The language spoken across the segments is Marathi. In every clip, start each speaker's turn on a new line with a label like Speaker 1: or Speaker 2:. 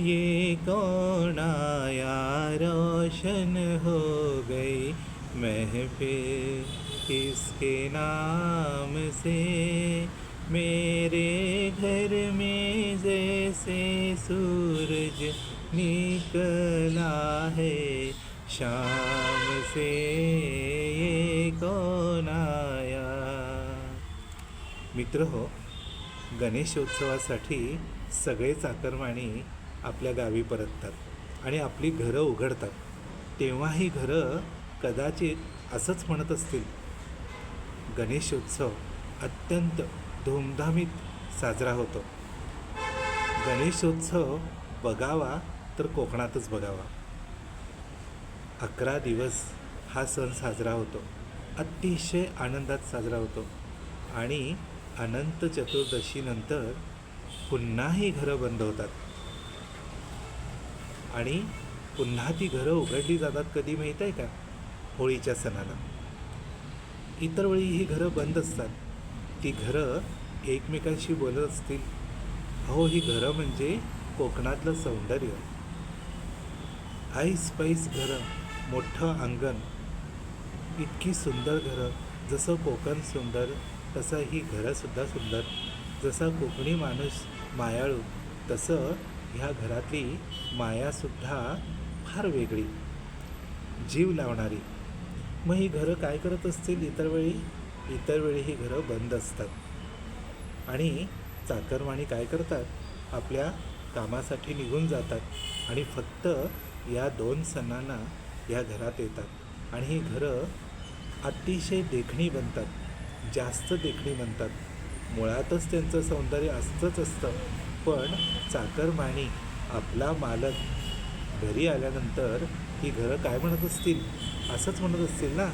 Speaker 1: ये कौन आया रोशन हो गई महफिल। किसके नाम से? मेरे घर में जैसे सूरज निकला है। शाम से ये कौन आया मित्र हो गणेशोत्सवासाठी सगळे चाकरमानी आपल्या गावी परततात आणि आपली घरं उघडतात. तेव्हा ही घरं कदाचित असंच म्हणत असतील. गणेशोत्सव अत्यंत धूमधामीत साजरा होतो. गणेशोत्सव बघावा तर कोकणातच बघावा. अकरा दिवस हा सण साजरा होतो. अतिशय आनंदात साजरा होतो. आणि अनंत चतुर्दशीनंतर पुन्हा ही घरं बंद होतात. आणि पुन्हा ती घरं उघडली जातात कधी माहीत आहे का? होळीच्या सणाला. इतर वेळी ही घरं बंद असतात. ती घरं एकमेकांशी बोलत असतील. अहो ही घरं म्हणजे कोकणातलं सौंदर्य. आईस पाईस घरं मोठं अंगण इतकी सुंदर घरं जसं कोकण सुंदर तसं ही घरंसुद्धा सुंदर. जसा कोकणी माणूस मायाळू तसं ह्या घरातली मायासुद्धा फार वेगळी. जीव लावणारी. मग ही घरं काय करत असतील इतर वेळी? इतर वेळी ही घरं बंद असतात. आणि चाकरवाणी काय करतात? आपल्या कामासाठी निघून जातात आणि फक्त या दोन सणांना या घरात येतात. आणि ही घरं अतिशय देखणी बनतात. जास्त देखणी बनतात. मुळातच त्यांचं सौंदर्य असतंच असतं. पण चाकरमानी आपला मालक घरी आल्यानंतर ही घरं काय म्हणत असतील? असंच म्हणत असतील ना?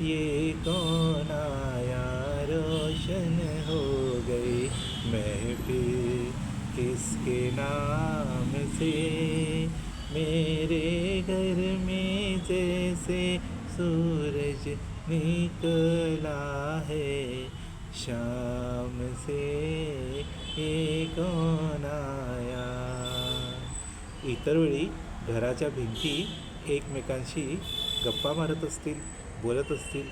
Speaker 1: ये कौन आया रोशन हो गई महफिल किसके नाम से मेरे घर में जैसे सूरज निकला है शाम से ये इतर वेळी घराच्या भिंती एकमेकांशी गप्पा मारत असतील बोलत असतील.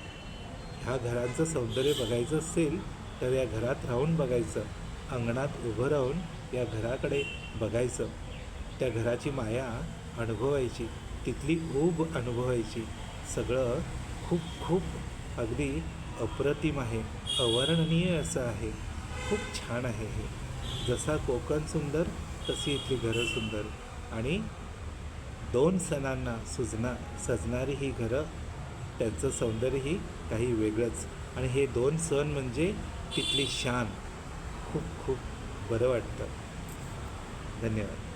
Speaker 1: ह्या घरांचं सौंदर्य बघायचं असेल तर या घरात राहून बघायचं. अंगणात उभं राहून या घराकडे बघायचं. त्या घराची माया अनुभवायची तिथली ऊब अनुभवायची. सगळं खूप खूप अगदी अप्रतिम आहे अवर्णनीय असं आहे. खूप छान आहे हे. जसा कोकण सुंदर तशी इथली घरं सुंदर. आणि दोन सणांना सुजना सजणारी ही घरं त्यांचं सौंदर्यही काही वेगळंच. आणि हे दोन सण म्हणजे तिथली शान. खूप खूप बरं वाटतं. धन्यवाद.